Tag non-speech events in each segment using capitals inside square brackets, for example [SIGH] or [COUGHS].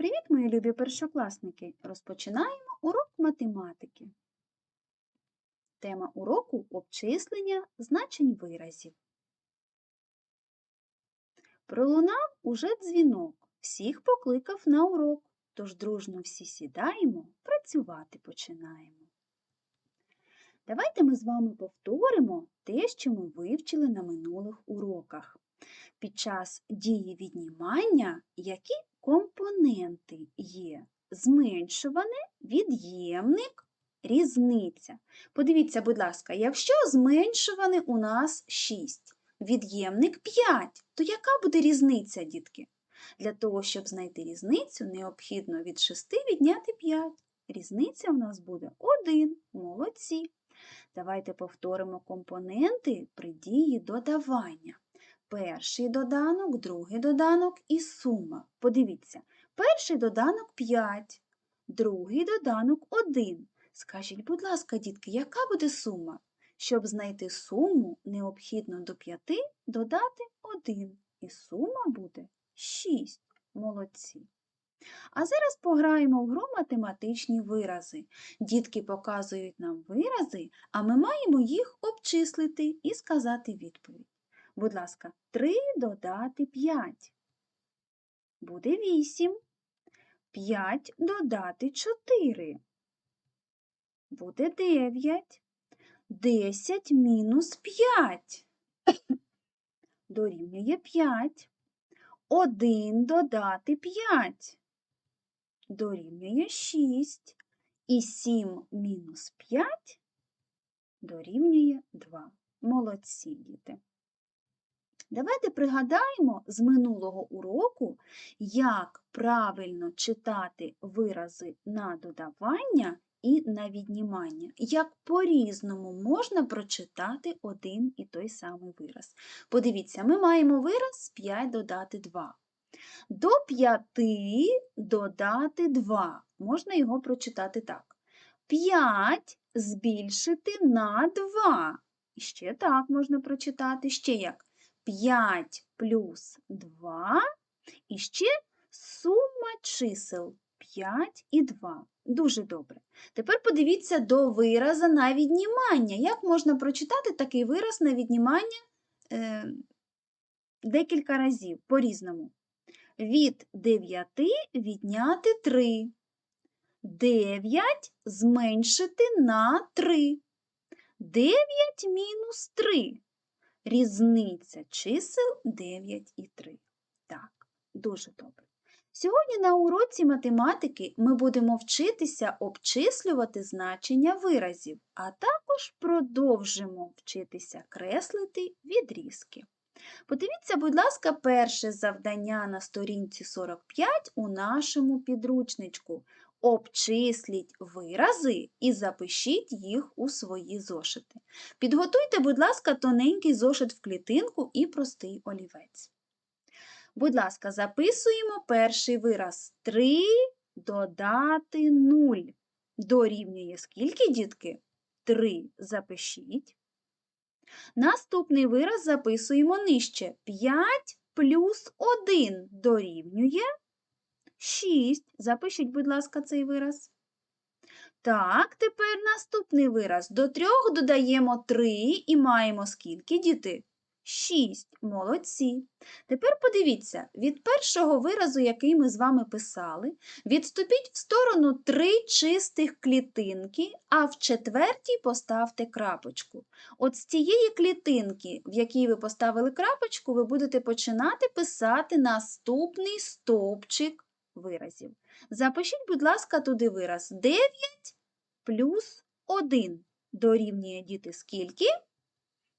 Привіт, мої любі першокласники! Розпочинаємо урок математики. Тема уроку обчислення значень виразів. Пролунав уже дзвінок, всіх покликав на урок, тож дружно всі сідаємо, працювати починаємо. Давайте ми з вами повторимо те, що ми вивчили на минулих уроках. Під час дії віднімання які компоненти є зменшуване, від'ємник, різниця. Подивіться, будь ласка, якщо зменшуване у нас 6, від'ємник 5, то яка буде різниця, дітки? Для того, щоб знайти різницю, необхідно від 6 відняти 5. Різниця у нас буде 1. Молодці. Давайте повторимо компоненти при дії додавання перший доданок, другий доданок і сума. Подивіться, перший доданок 5, другий доданок 1. Скажіть, будь ласка, дітки, яка буде сума? Щоб знайти суму, необхідно до 5 додати 1. І сума буде 6. Молодці. А зараз пограємо в гру математичні вирази. Дітки показують нам вирази, а ми маємо їх обчислити і сказати відповідь. Будь ласка, 3 додати 5. Буде 8. 5 додати 4. Буде 9. 10 мінус 5. [COUGHS] Дорівнює 5. 1 додати 5. Дорівнює 6. І 7 мінус 5 дорівнює 2. Молодці діти. Давайте пригадаємо з минулого уроку, як правильно читати вирази на додавання і на віднімання, як по-різному можна прочитати один і той самий вираз. Подивіться, ми маємо вираз 5 додати 2. До 5 додати 2. Можна його прочитати так. 5 збільшити на 2. І ще так можна прочитати, ще як. 5 плюс 2 і ще сума чисел 5 і 2. Дуже добре. Тепер подивіться до вираза на віднімання. Як можна прочитати такий вираз на віднімання е, декілька разів по-різному? Від 9 відняти 3. 9 зменшити на 3. 9 мінус 3. Різниця чисел 9 і 3. Так, дуже добре. Сьогодні на уроці математики ми будемо вчитися обчислювати значення виразів, а також продовжимо вчитися креслити відрізки. Подивіться, будь ласка, перше завдання на сторінці 45 у нашому підручничку. Обчисліть вирази і запишіть їх у свої зошити. Підготуйте, будь ласка, тоненький зошит в клітинку і простий олівець. Будь ласка, записуємо перший вираз. 3 додати 0. Дорівнює скільки, дітки? 3 запишіть. Наступний вираз записуємо нижче. 5 плюс 1 дорівнює 6. Запишіть, будь ласка, цей вираз. Так, тепер наступний вираз. До трьох додаємо 3 і маємо скільки, діти? 6. Молодці. Тепер подивіться, від першого виразу, який ми з вами писали, відступіть в сторону три чистих клітинки, а в четвертій поставте крапочку. От з цієї клітинки, в якій ви поставили крапочку, ви будете починати писати наступний стовпчик виразів. Запишіть, будь ласка, туди вираз 9 плюс 1. Дорівнює діти скільки?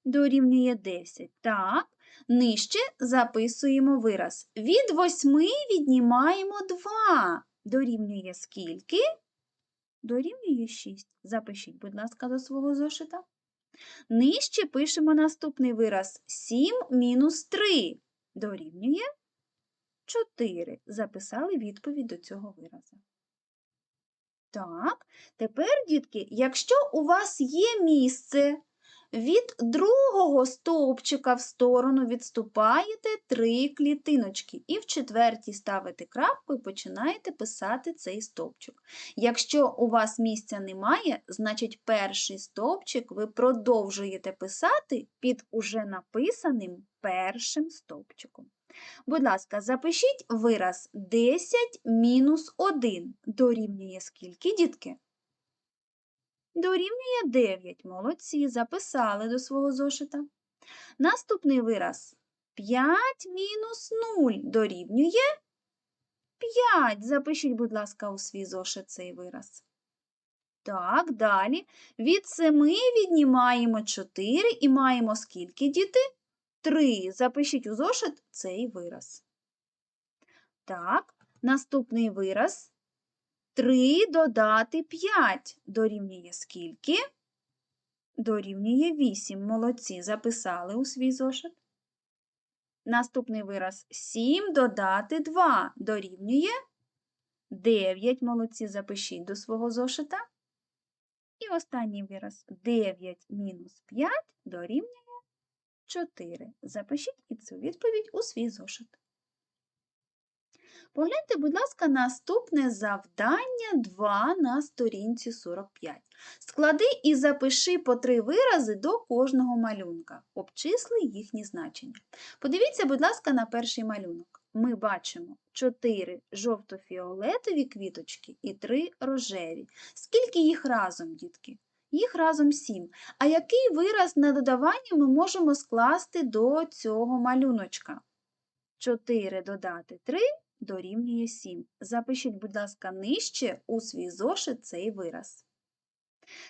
Дорівнює 10. Так, нижче записуємо вираз. Від 8 віднімаємо 2. Дорівнює скільки? Дорівнює 6. Запишіть, будь ласка, до свого зошита. Нижче пишемо наступний вираз 7 мінус 3. Дорівнює 4. Записали відповідь до цього виразу. Так, тепер, дітки, якщо у вас є місце від другого стовпчика в сторону відступаєте три клітиночки і в четвертій ставите крапку і починаєте писати цей стовпчик. Якщо у вас місця немає, значить перший стовпчик ви продовжуєте писати під уже написаним першим стовпчиком. Будь ласка, запишіть вираз 10 мінус 1 дорівнює скільки, дітки? Дорівнює 9. Молодці, записали до свого зошита. Наступний вираз 5 мінус 0 дорівнює 5. Запишіть, будь ласка, у свій зошит цей вираз. Так, далі. Від 7 віднімаємо 4 і маємо скільки, діти? 3. Запишіть у зошит цей вираз. Так, наступний вираз 3 додати 5 дорівнює скільки? Дорівнює 8. Молодці, записали у свій зошит. Наступний вираз 7 додати 2 дорівнює 9. Молодці, запишіть до свого зошита. І останній вираз 9 мінус 5 дорівнює 4. Запишіть і цю відповідь у свій зошит. Погляньте, будь ласка, наступне завдання 2 на сторінці 45. Склади і запиши по три вирази до кожного малюнка. Обчисли їхні значення. Подивіться, будь ласка, на перший малюнок. Ми бачимо 4 жовто-фіолетові квіточки і 3 рожеві. Скільки їх разом, дітки? Їх разом 7. А який вираз на додавання ми можемо скласти до цього малюночка? 4 додати 3 дорівнює 7. Запишіть, будь ласка, нижче у свій зошит цей вираз.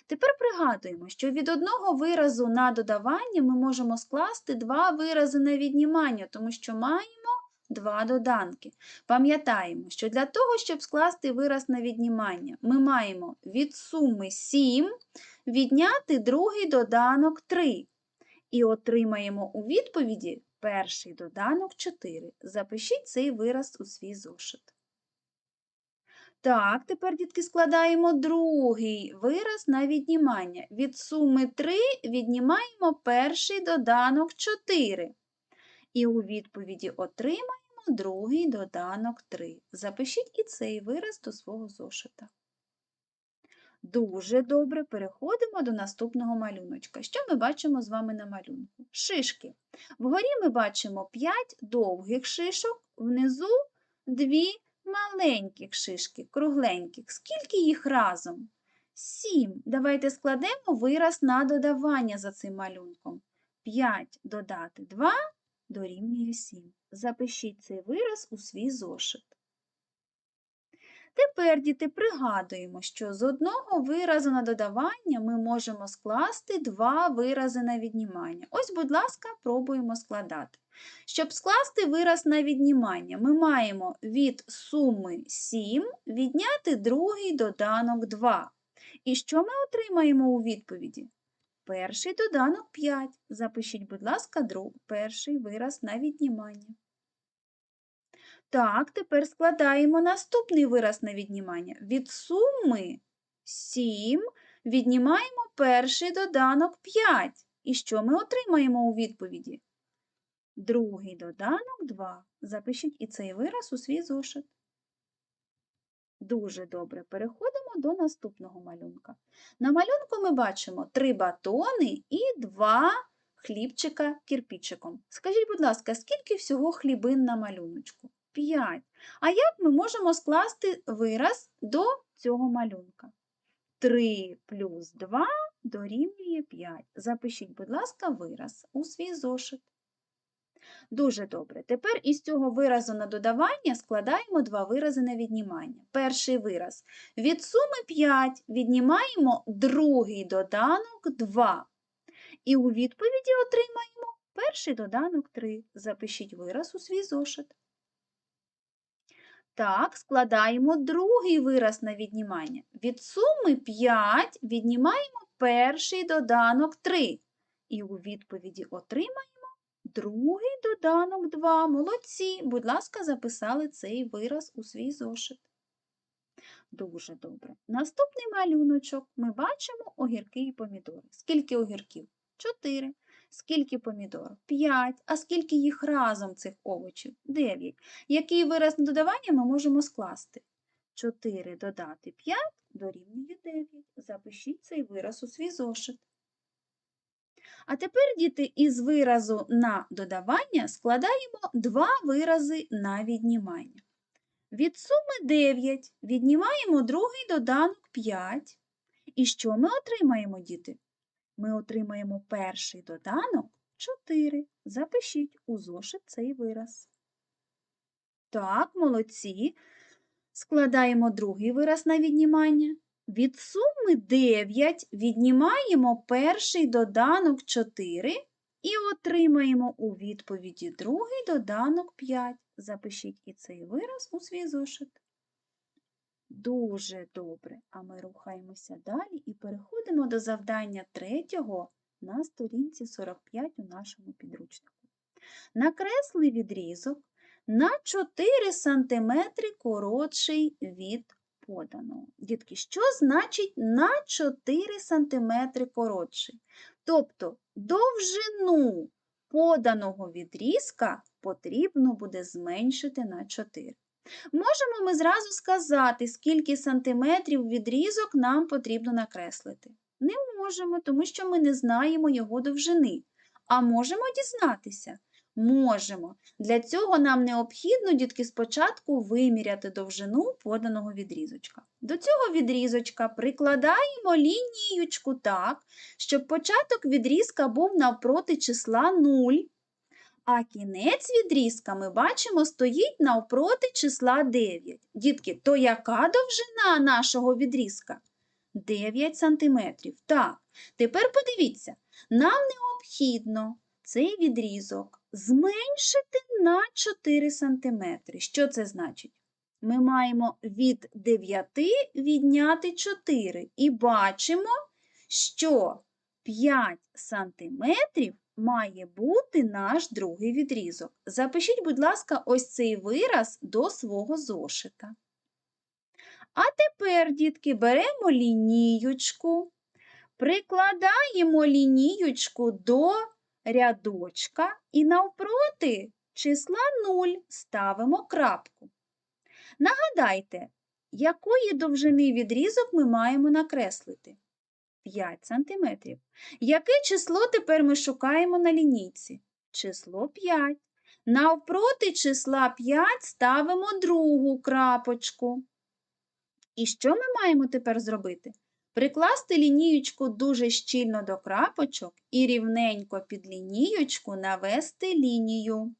Тепер пригадуємо, що від одного виразу на додавання ми можемо скласти два вирази на віднімання, тому що маємо два доданки. Пам'ятаємо, що для того, щоб скласти вираз на віднімання, ми маємо від суми 7 відняти другий доданок 3. І отримаємо у відповіді перший доданок 4. Запишіть цей вираз у свій зошит. Так, тепер, дітки, складаємо другий вираз на віднімання. Від суми 3 віднімаємо перший доданок 4. І у відповіді отримаємо другий доданок 3. Запишіть і цей вираз до свого зошита. Дуже добре переходимо до наступного малюночка. Що ми бачимо з вами на малюнку? Шишки. Вгорі ми бачимо 5 довгих шишок, внизу 2 маленьких шишки, кругленьких. Скільки їх разом? 7. Давайте складемо вираз на додавання за цим малюнком. 5 додати 2 дорівнює 7. Запишіть цей вираз у свій зошит. Тепер, діти, пригадуємо, що з одного виразу на додавання ми можемо скласти два вирази на віднімання. Ось, будь ласка, пробуємо складати. Щоб скласти вираз на віднімання, ми маємо від суми 7 відняти другий доданок 2. І що ми отримаємо у відповіді? Перший доданок 5. Запишіть, будь ласка, друг, перший вираз на віднімання. Так, тепер складаємо наступний вираз на віднімання. Від суми 7 віднімаємо перший доданок 5. І що ми отримаємо у відповіді? Другий доданок 2. Запишіть і цей вираз у свій зошит. Дуже добре. Переходимо до наступного малюнка. На малюнку ми бачимо 3 батони і 2 хлібчика кірпічиком. Скажіть, будь ласка, скільки всього хлібин на малюночку? 5. А як ми можемо скласти вираз до цього малюнка? 3 плюс 2 дорівнює 5. Запишіть, будь ласка, вираз у свій зошит. Дуже добре. Тепер із цього виразу на додавання складаємо два вирази на віднімання. Перший вираз. Від суми 5 віднімаємо другий доданок 2. І у відповіді отримаємо перший доданок 3. Запишіть вираз у свій зошит. Так, складаємо другий вираз на віднімання. Від суми 5 віднімаємо перший доданок 3. І у відповіді отримаємо другий доданок 2. Молодці! Будь ласка, записали цей вираз у свій зошит. Дуже добре. Наступний малюночок ми бачимо огірки і помідори. Скільки огірків? 4. Скільки помідор? 5. А скільки їх разом цих овочів? 9. Який вираз на додавання ми можемо скласти? 4 додати 5 дорівнює 9. Запишіть цей вираз у свій зошит. А тепер, діти, із виразу на додавання складаємо два вирази на віднімання. Від суми 9 віднімаємо другий доданок 5. І що ми отримаємо, діти? Ми отримаємо перший доданок 4. Запишіть у зошит цей вираз. Так, молодці. Складаємо другий вираз на віднімання. Від суми 9 віднімаємо перший доданок 4 і отримаємо у відповіді другий доданок 5. Запишіть і цей вираз у свій зошит. Дуже добре. А ми рухаємося далі і переходимо до завдання третього на сторінці 45 у нашому підручнику. Накресли відрізок на 4 см коротший від поданого. Дітки, що значить на 4 см коротший? Тобто довжину поданого відрізка потрібно буде зменшити на 4. Можемо ми зразу сказати, скільки сантиметрів відрізок нам потрібно накреслити. Не можемо, тому що ми не знаємо його довжини. А можемо дізнатися? Можемо. Для цього нам необхідно, дітки, спочатку виміряти довжину поданого відрізочка. До цього відрізочка прикладаємо лінієчку так, щоб початок відрізка був навпроти числа 0, а кінець відрізка ми бачимо стоїть навпроти числа 9. Дітки, то яка довжина нашого відрізка? 9 сантиметрів. Так, тепер подивіться, нам необхідно цей відрізок зменшити на 4 см. Що це значить? Ми маємо від 9 відняти 4 і бачимо, що 5 см має бути наш другий відрізок. Запишіть, будь ласка, ось цей вираз до свого зошита. А тепер, дітки, беремо лініючку, прикладаємо лініючку до рядочка і навпроти числа 0 ставимо крапку. Нагадайте, якої довжини відрізок ми маємо накреслити? 5 см. Яке число тепер ми шукаємо на лінійці? Число 5. Навпроти числа 5 ставимо другу крапочку. І що ми маємо тепер зробити? Прикласти лінієчку дуже щільно до крапочок і рівненько під лінієчку навести лінію.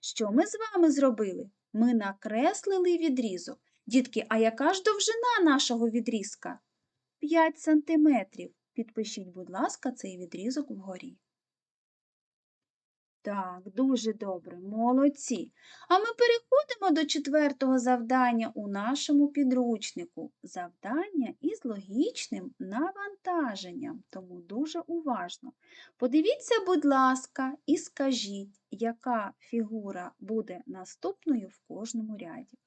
Що ми з вами зробили? Ми накреслили відрізок. Дітки, а яка ж довжина нашого відрізка? 5 сантиметрів. Підпишіть, будь ласка, цей відрізок вгорі. Так, дуже добре, молодці. А ми переходимо до четвертого завдання у нашому підручнику. Завдання із логічним навантаженням, тому дуже уважно. Подивіться, будь ласка, і скажіть, яка фігура буде наступною в кожному ряді.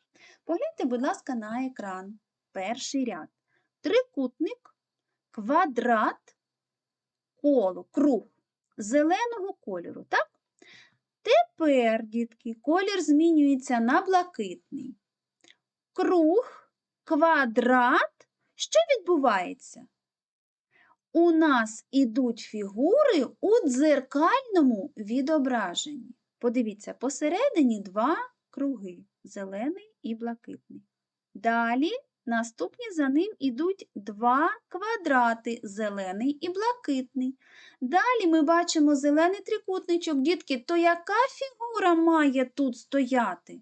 Погляньте, будь ласка, на екран. Перший ряд. Трикутник, квадрат, коло, круг зеленого кольору, так? Тепер, дітки, колір змінюється на блакитний. Круг, квадрат. Що відбувається? У нас ідуть фігури у дзеркальному відображенні. Подивіться, посередині два круги зелений і блакитний. Далі наступні за ним ідуть два квадрати зелений і блакитний. Далі ми бачимо зелений трикутничок. Дітки, то яка фігура має тут стояти?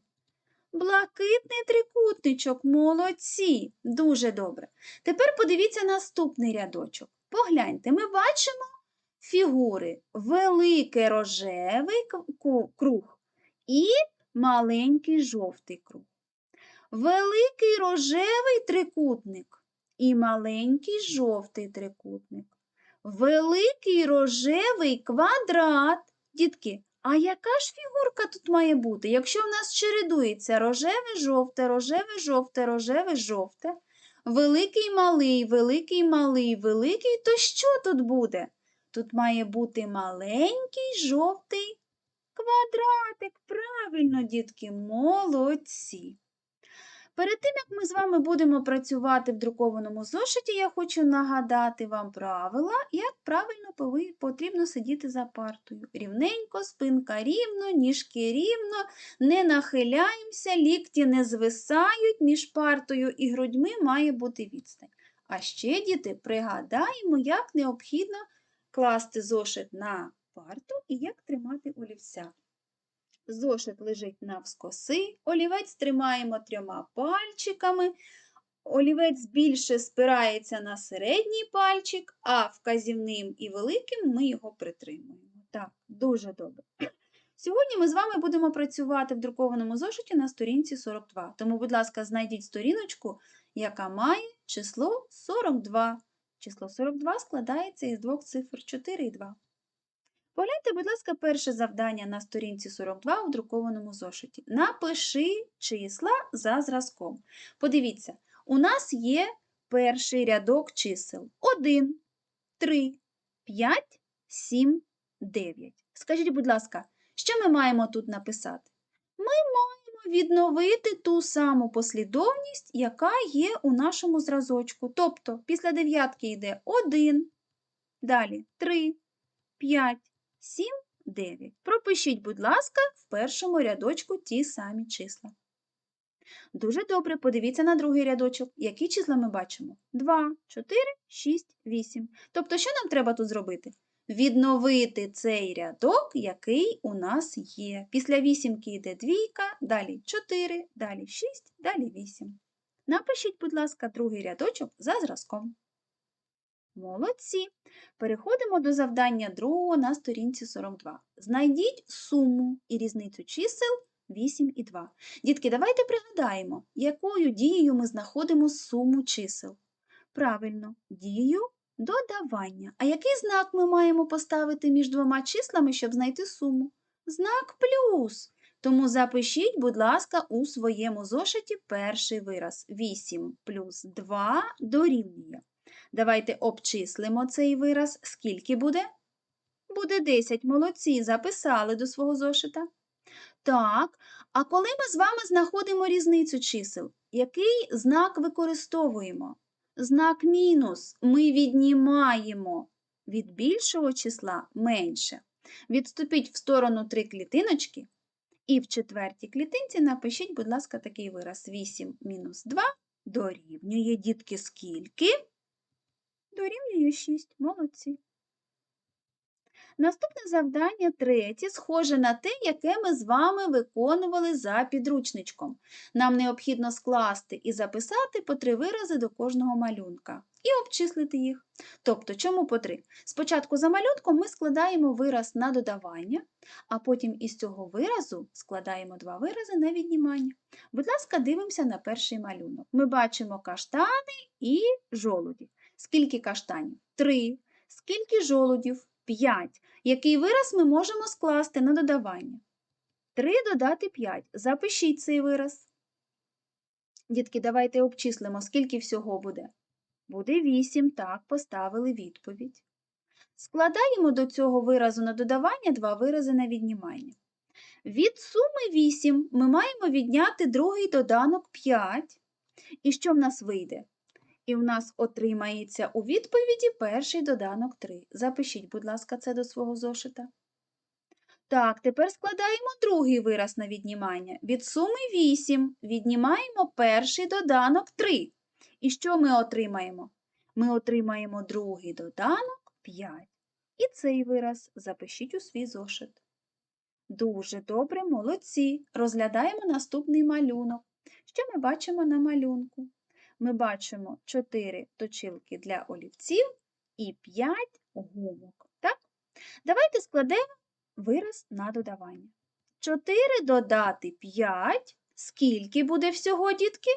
Блакитний трикутничок, молодці, дуже добре. Тепер подивіться наступний рядочок. Погляньте, ми бачимо фігури великий рожевий круг і маленький жовтий круг. Великий рожевий трикутник і маленький жовтий трикутник. Великий рожевий квадрат. Дітки, а яка ж фігурка тут має бути? Якщо в нас чередується рожеве, жовте, рожеве, жовте, рожеве, жовте, великий малий, великий малий, великий, то що тут буде? Тут має бути маленький жовтий квадратик. Правильно, дітки, молодці. Перед тим, як ми з вами будемо працювати в друкованому зошиті, я хочу нагадати вам правила, як правильно потрібно сидіти за партою. Рівненько, спинка рівно, ніжки рівно, не нахиляємося, лікті не звисають, між партою і грудьми має бути відстань. А ще, діти, пригадаємо, як необхідно класти зошит на парту і як тримати олівця. Зошит лежить навскоси, олівець тримаємо трьома пальчиками, олівець більше спирається на середній пальчик, а вказівним і великим ми його притримуємо. Так, дуже добре. Сьогодні ми з вами будемо працювати в друкованому зошиті на сторінці 42. Тому, будь ласка, знайдіть сторіночку, яка має число 42. Число 42 складається із двох цифр 4 і 2. Погляньте, будь ласка, перше завдання на сторінці 42 у друкованому зошиті. Напиши числа за зразком. Подивіться, у нас є перший рядок чисел 1, 3, 5, 7, 9. Скажіть, будь ласка, що ми маємо тут написати? Ми маємо відновити ту саму послідовність, яка є у нашому зразочку. Тобто після дев'ятки йде 1, далі 3, 5, 7, 9. Пропишіть, будь ласка, в першому рядочку ті самі числа. Дуже добре, подивіться на другий рядочок. Які числа ми бачимо? 2, 4, 6, 8. Тобто, що нам треба тут зробити? Відновити цей рядок, який у нас є. Після вісімки йде двійка, далі 4, далі 6, далі 8. Напишіть, будь ласка, другий рядочок за зразком. Молодці. Переходимо до завдання другого на сторінці 42. Знайдіть суму і різницю чисел 8 і 2. Дітки, давайте пригадаємо, якою дією ми знаходимо суму чисел. Правильно, дією додавання. А який знак ми маємо поставити між двома числами, щоб знайти суму? Знак плюс. Тому запишіть, будь ласка, у своєму зошиті перший вираз. 8 плюс 2 дорівнює. Давайте обчислимо цей вираз. Скільки буде? Буде 10. Молодці, записали до свого зошита. Так, а коли ми з вами знаходимо різницю чисел, який знак використовуємо? Знак мінус ми віднімаємо від більшого числа менше. Відступіть в сторону три клітиночки і в четвертій клітинці напишіть, будь ласка, такий вираз. 8 мінус 2 дорівнює, дітки, скільки? Дорівнює 6. Молодці. Наступне завдання третє, схоже на те, яке ми з вами виконували за підручничком. Нам необхідно скласти і записати по три вирази до кожного малюнка і обчислити їх. Тобто, чому по три? Спочатку за малюнком ми складаємо вираз на додавання, а потім із цього виразу складаємо два вирази на віднімання. Будь ласка, дивимося на перший малюнок. Ми бачимо каштани і жолуді. Скільки каштанів? Три. Скільки жолудів? 5. Який вираз ми можемо скласти на додавання? 3 додати 5. Запишіть цей вираз. Дітки, давайте обчислимо, скільки всього буде. Буде 8, так, поставили відповідь. Складаємо до цього виразу на додавання два вирази на віднімання. Від суми 8 ми маємо відняти другий доданок 5. І що в нас вийде? І в нас отримається у відповіді перший доданок 3. Запишіть, будь ласка, це до свого зошита. Так, тепер складаємо другий вираз на віднімання. Від суми 8 віднімаємо перший доданок 3. І що ми отримаємо? Ми отримаємо другий доданок 5. І цей вираз запишіть у свій зошит. Дуже добре, молодці. Розглядаємо наступний малюнок. Що ми бачимо на малюнку? Ми бачимо 4 точилки для олівців і 5 гумок. Так? Давайте складемо вираз на додавання. 4 додати 5. Скільки буде всього, дітки?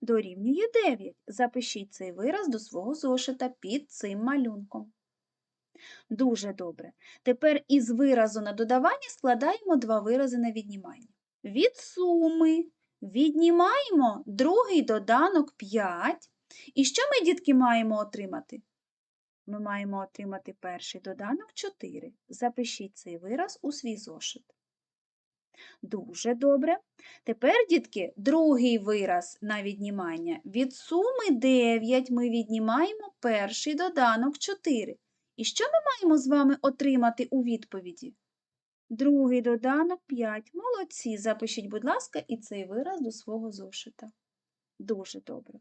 Дорівнює 9. Запишіть цей вираз до свого зошита під цим малюнком. Дуже добре. Тепер із виразу на додавання складаємо два вирази на віднімання. Від суми Віднімаємо другий доданок 5. І що ми, дітки, маємо отримати? ми маємо отримати перший доданок 4. Запишіть цей вираз у свій зошит. Дуже добре. Тепер, дітки, другий вираз на віднімання. Від суми 9 ми віднімаємо перший доданок 4. І що ми маємо з вами отримати у відповіді? Другий доданок 5. Молодці. Запишіть, будь ласка, і цей вираз до свого зошита. Дуже добре.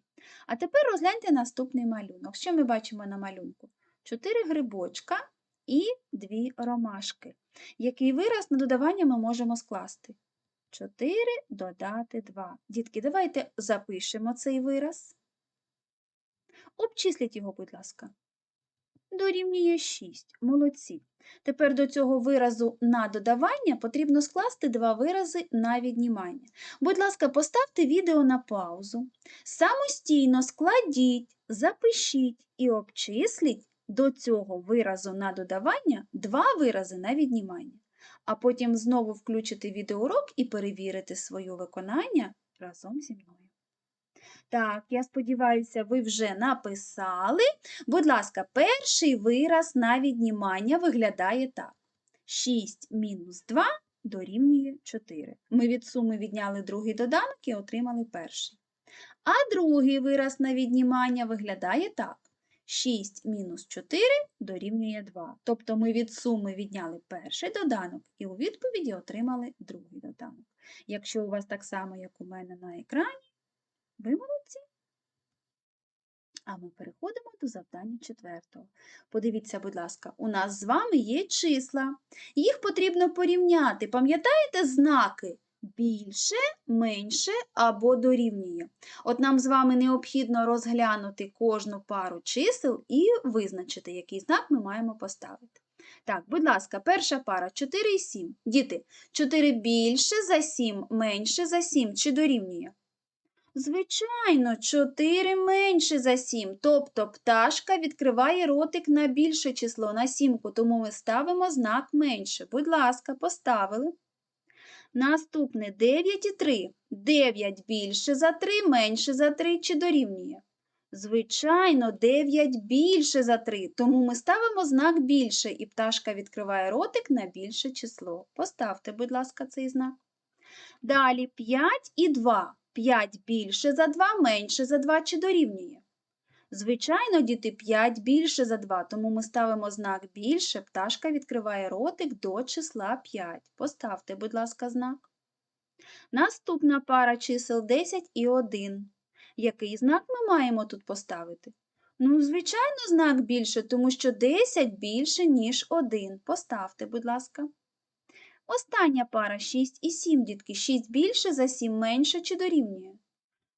А тепер розгляньте наступний малюнок. Що ми бачимо на малюнку? Чотири грибочка і дві ромашки. Який вираз на додавання ми можемо скласти? 4 додати 2. Дітки, давайте запишемо цей вираз. Обчисліть його, будь ласка. Дорівнює 6. Молодці. Тепер до цього виразу на додавання потрібно скласти два вирази на віднімання. Будь ласка, поставте відео на паузу. Самостійно складіть, запишіть і обчисліть до цього виразу на додавання два вирази на віднімання. А потім знову включите відеоурок і перевірите своє виконання разом зі мною. Так, я сподіваюся, ви вже написали. Будь ласка, перший вираз на віднімання виглядає так. 6 мінус 2 дорівнює 4. Ми від суми відняли другий доданок і отримали перший. А другий вираз на віднімання виглядає так. 6 мінус 4 дорівнює 2. Тобто ми від суми відняли перший доданок і у відповіді отримали другий доданок. Якщо у вас так само, як у мене на екрані, ви молодці. А ми переходимо до завдання четвертого. Подивіться, будь ласка, у нас з вами є числа. Їх потрібно порівняти. Пам'ятаєте знаки? Більше, менше або дорівнює. От нам з вами необхідно розглянути кожну пару чисел і визначити, який знак ми маємо поставити. Так, будь ласка, перша пара 4 і 7. Діти, 4 більше за 7, менше за 7 чи дорівнює? Звичайно, 4 менше за 7, тобто пташка відкриває ротик на більше число на сімку, тому ми ставимо знак менше. Будь ласка, поставили. Наступне 9 і 3. 9 більше за 3, менше за 3 чи дорівнює? Звичайно, 9 більше за 3, тому ми ставимо знак більше, і пташка відкриває ротик на більше число. Поставте, будь ласка, цей знак. Далі 5 і 2. 5 більше за 2, менше за 2 чи дорівнює? Звичайно, діти 5 більше за 2, тому ми ставимо знак більше, пташка відкриває ротик до числа 5. Поставте, будь ласка, знак. Наступна пара чисел 10 і 1. Який знак ми маємо тут поставити? Ну, звичайно, знак більше, тому що 10 більше, ніж 1. Поставте, будь ласка. Остання пара 6 і 7, дітки. 6 більше за 7 менше чи дорівнює?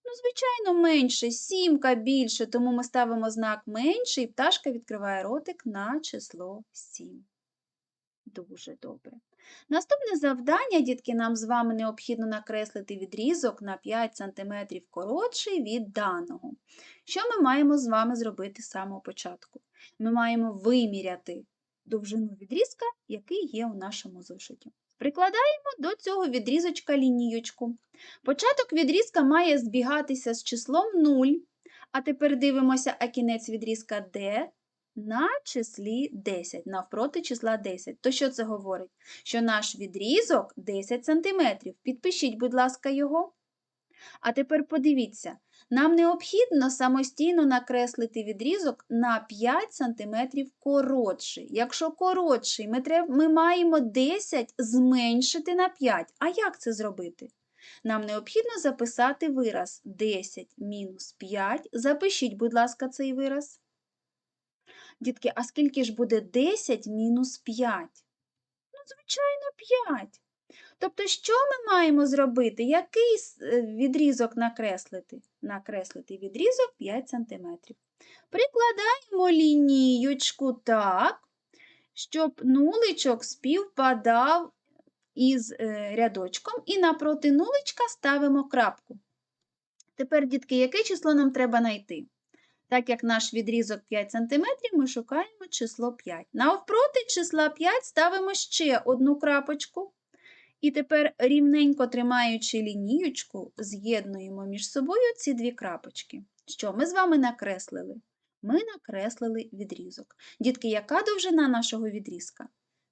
Ну, звичайно, менше. Сімка більше, тому ми ставимо знак менше, і пташка відкриває ротик на число 7. Дуже добре. Наступне завдання, дітки, нам з вами необхідно накреслити відрізок на 5 см коротший від даного. Що ми маємо з вами зробити з самого початку? Ми маємо виміряти довжину відрізка, який є у нашому зошиті. Прикладаємо до цього відрізочка лінієчку. Початок відрізка має збігатися з числом 0. А тепер дивимося, а кінець відрізка D на числі 10, навпроти числа 10. То що це говорить? Що наш відрізок 10 см. Підпишіть, будь ласка, його. А тепер подивіться, нам необхідно самостійно накреслити відрізок на 5 см коротший. Якщо коротший, ми, треб... ми маємо 10 зменшити на 5. А як це зробити? Нам необхідно записати вираз 10 мінус 5. Запишіть, будь ласка, цей вираз. Дітки, а скільки ж буде 10 мінус 5? Ну, звичайно, 5. Тобто, що ми маємо зробити? Який е, відрізок накреслити? Накреслити відрізок 5 см. Прикладаємо лінієчку так, щоб нуличок співпадав із е, рядочком, і напроти нуличка ставимо крапку. Тепер, дітки, яке число нам треба знайти? Так як наш відрізок 5 см, ми шукаємо число 5. Навпроти числа 5 ставимо ще одну крапочку. І тепер, рівненько тримаючи лінієчку, з'єднуємо між собою ці дві крапочки. Що ми з вами накреслили? Ми накреслили відрізок. Дітки, яка довжина нашого відрізка?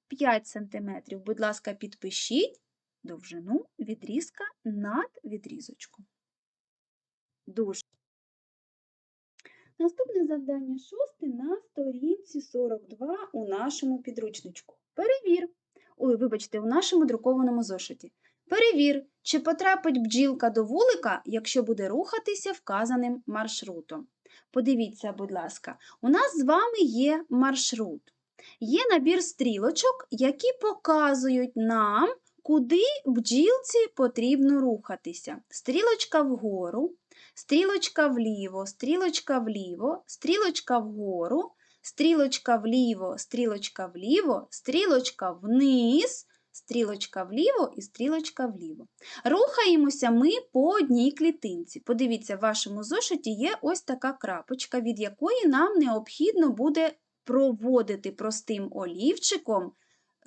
5 см. Будь ласка, підпишіть довжину відрізка над відрізочком. Дуже. Наступне завдання шосте на сторінці 42 у нашому підручничку. Перевір. Ой, вибачте, у нашому друкованому зошиті. Перевір, чи потрапить бджілка до вулика, якщо буде рухатися вказаним маршрутом. Подивіться, будь ласка, у нас з вами є маршрут. Є набір стрілочок, які показують нам, куди бджілці потрібно рухатися. Стрілочка вгору, стрілочка вліво, стрілочка вліво, стрілочка вгору, стрілочка вліво, стрілочка вліво, стрілочка вниз, стрілочка вліво і стрілочка вліво. Рухаємося ми по одній клітинці. Подивіться, в вашому зошиті є ось така крапочка, від якої нам необхідно буде проводити простим олівчиком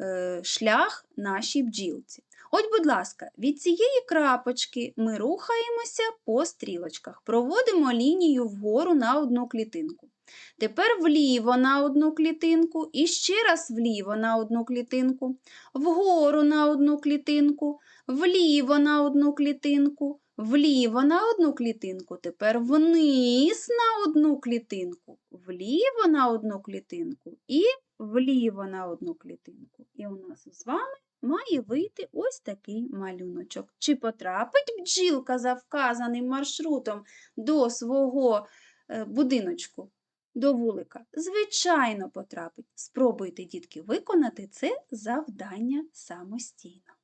е, шлях нашій бджілці. От, будь ласка, від цієї крапочки ми рухаємося по стрілочках, проводимо лінію вгору на одну клітинку. Тепер вліво на одну клітинку і ще раз вліво на одну клітинку, вгору на одну клітинку, вліво на одну клітинку, вліво на одну клітинку, тепер вниз на одну клітинку, вліво на одну клітинку і вліво на одну клітинку. І у нас з вами має вийти ось такий малюночок. Чи потрапить бджілка за вказаним маршрутом до свого е, будиночку, до вулика? Звичайно, потрапить. Спробуйте, дітки, виконати це завдання самостійно.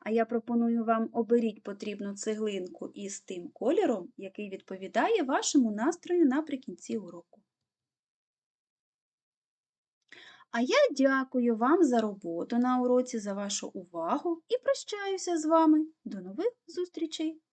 А я пропоную вам оберіть потрібну цеглинку із тим кольором, який відповідає вашому настрою наприкінці уроку. А я дякую вам за роботу на уроці, за вашу увагу і прощаюся з вами. До нових зустрічей!